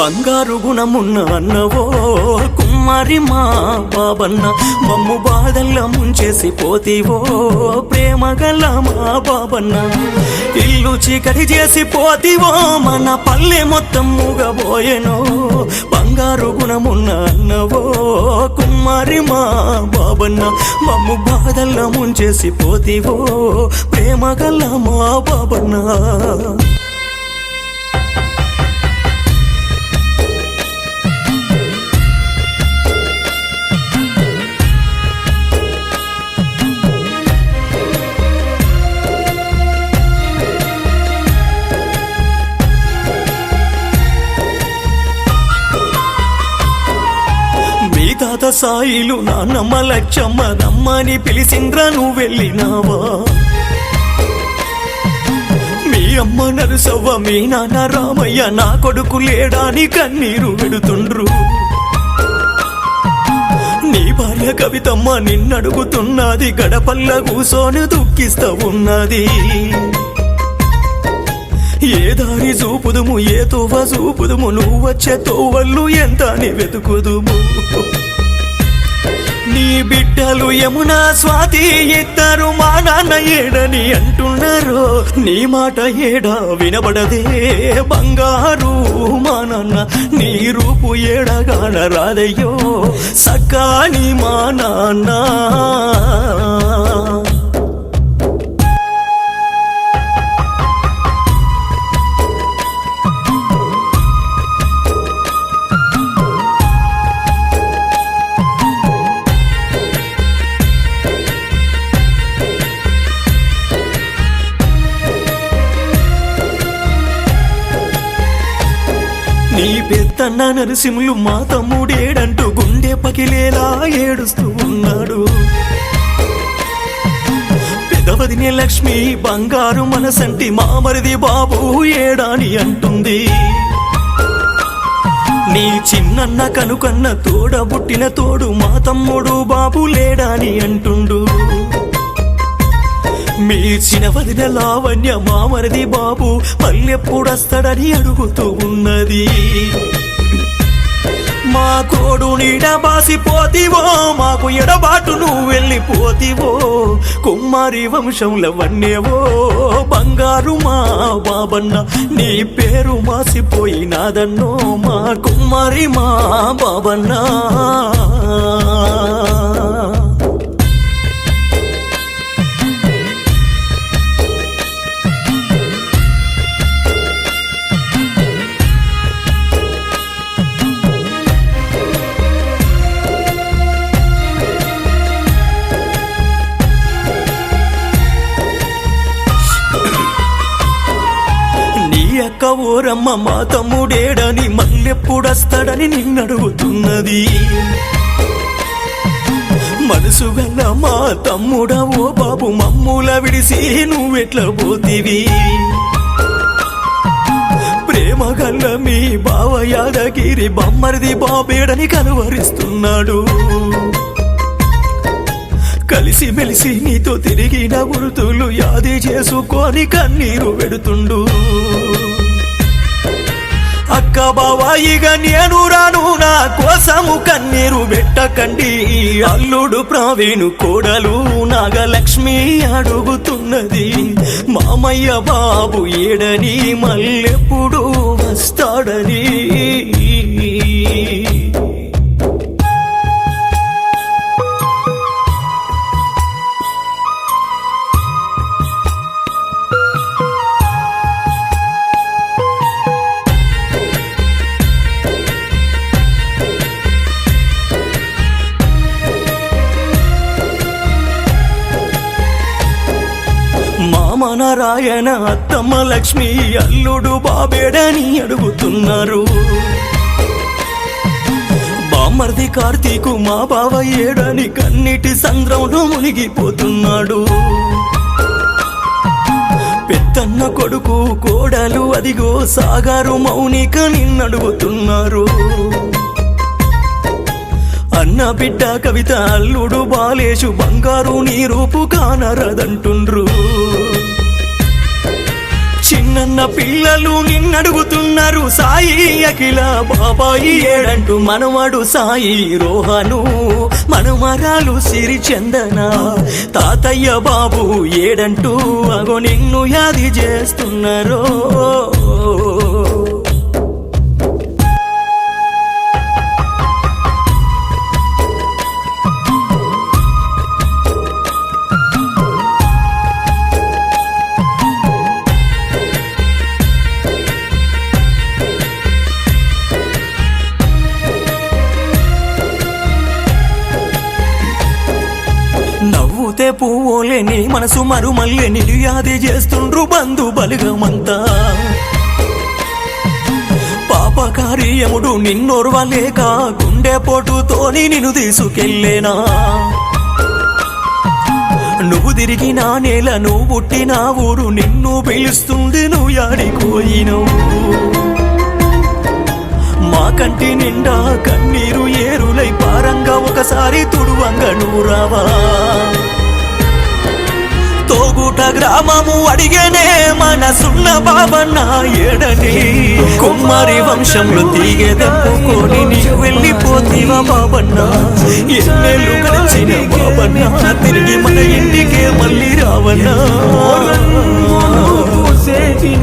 బంగారు గుణమున్న అన్నవో కుమ్మరి మా బాబన్న మమ్ము బాధల్ల ముంచేసి పోతివో ప్రేమ గల మా బాబన్న. ఇల్లు చీకటి చేసి పోతివో మన పల్లె మొత్తం మూగబోయెనో. బంగారు గుణమున్న అన్నవో కుమ్మరి మా బాబన్న మమ్ము బాధల్ల ముంచేసి పోతివో ప్రేమ గల మా బాబన్నా. సాయిలు నాన్నమ్మ లచ్చమ్మ రమ్మని పిలిసింద్రా నువ్వు వెళ్ళినావా? మీ అమ్మ నరుసవ్వ మీ నాన్న రామయ్య నా కొడుకు లేడాని కన్నీరు విడుతుండ్రు. నీ భార్య కవితమ్మ నిన్నడుగుతున్నది గడపల్ల కూసోని దుఃఖిస్తా ఉన్నది. ఏ దారి చూపుదుము ఏ తోవ చూపుదుము నువ్వు వచ్చే తోవళ్ళు ఎంత అని వెతుకుదుము? బిడ్డలు యమునా స్వాతి ఇద్దరు మా నాన్న ఏడని అంటున్నారు. నీ మాట ఏడ వినబడదే? బంగారు మా నాన్న నీ రూపు ఏడగాన రాదయ్యో. సక్కాని మా నాన్న. పెద్దన్న నరసింహులు మా తమ్ముడేడంటూ గుండె పగిలేలా ఏడుస్తూ ఉన్నాడు. పెదవదిని లక్ష్మి బంగారు మనసంటి మామరిది బాబు ఏడాని అంటుంది. నీ చిన్నన్న కనుకన్న తోడబుట్టిన తోడు మా తమ్ముడు బాబు లేడాని అంటుండు. మీ వదిన లావణ్య మామరది బాబు మళ్ళెప్పుడొస్తాడని అడుగుతూ ఉన్నది. మా కోడు నీడ బాసిపోతివో మాకు ఎడబాటు నువ్వు వెళ్ళిపోతివో కుమ్మారి వంశంలో వన్నేవో బంగారు మా బాబన్న నీ పేరు మాసిపోయినాదన్నో మా కుమ్మారి మా బాబన్నా. ఓరమ్మ మా తమ్ముడేడని మళ్ళెప్పుడొస్తాడని నిన్నడుగుతున్నది. మనసు గల్ల మా తమ్ముడ ఓ బాబు మమ్ముల విడిసి నువ్వెట్లా పోతివి? ప్రేమ గల్ల మీ బావ యాదగిరి బొమ్మరిది బాబేడని కనువరిస్తున్నాడు. కలిసి మెలిసి నీతో తిరిగిన గుర్తులు యాది చేసుకొని కన్నీరు పెడుతుండు. బావాయిగ నేను రాను నా కోసము కన్నీరు పెట్టకండి. అల్లుడు ప్రావీణు కోడలు నాగలక్ష్మి అడుగుతున్నది. మామయ్య బాబు ఏడని మళ్ళెప్పుడు వస్తాడని. నారాయణ అత్తమ్మ లక్ష్మి అల్లుడు బాబేడని అడుగుతున్నారు. బామ్మర్ది కార్తీకు మా బావ ఏడని కన్నిటి సంద్రంలో మునిగిపోతున్నాడు. పెద్దన్న కొడుకు కోడలు అదిగో సాగారు మౌనిక నిన్నడుగుతున్నారు. అన్న బిడ్డ కవిత అల్లుడు బాలేషు బంగారు నీ రూపు కానరదంటుండ్రు. నన్న పిల్లలు నిన్నడుగుతున్నారు. సాయి అఖిల బాబాయి ఏడంటూ మనవాడు సాయి రోహను. మనమరాలు సిరి చందన. తాతయ్య బాబు ఏడంటూ అగో నిన్ను యాది చేస్తున్నారో. నవ్వుతే పువ్వులేని మనసు మరుమల్లె నిలుయాది చేస్తుండ్రు బంధు బలిగమంతా. పాపకార్యముడు నిన్నోర్వలేక గుండె పోటుతోని నిన్ను తీసుకెళ్ళేనా? నువ్వు తిరిగిన నేల నువ్వు పుట్టిన ఊరు నిన్ను పిలుస్తుంది నువ్వు యాడిపోయినవు మా కంటి నిండా కన్నీరు ఏరులై పారంగా ఒకసారి తుడువంగ నూరావా గ్రామము అడిగనే మనసున్న బాబన్న ఏడని. కుమ్మరి వంశంలో తీగే నీవు వెళ్ళిపోతీవా బాబన్న. ఎన్నెళ్ళు గడిచిన బాబన్న తిరిగి మన ఇంటికే మళ్ళీ రావన్నా. పూసేటి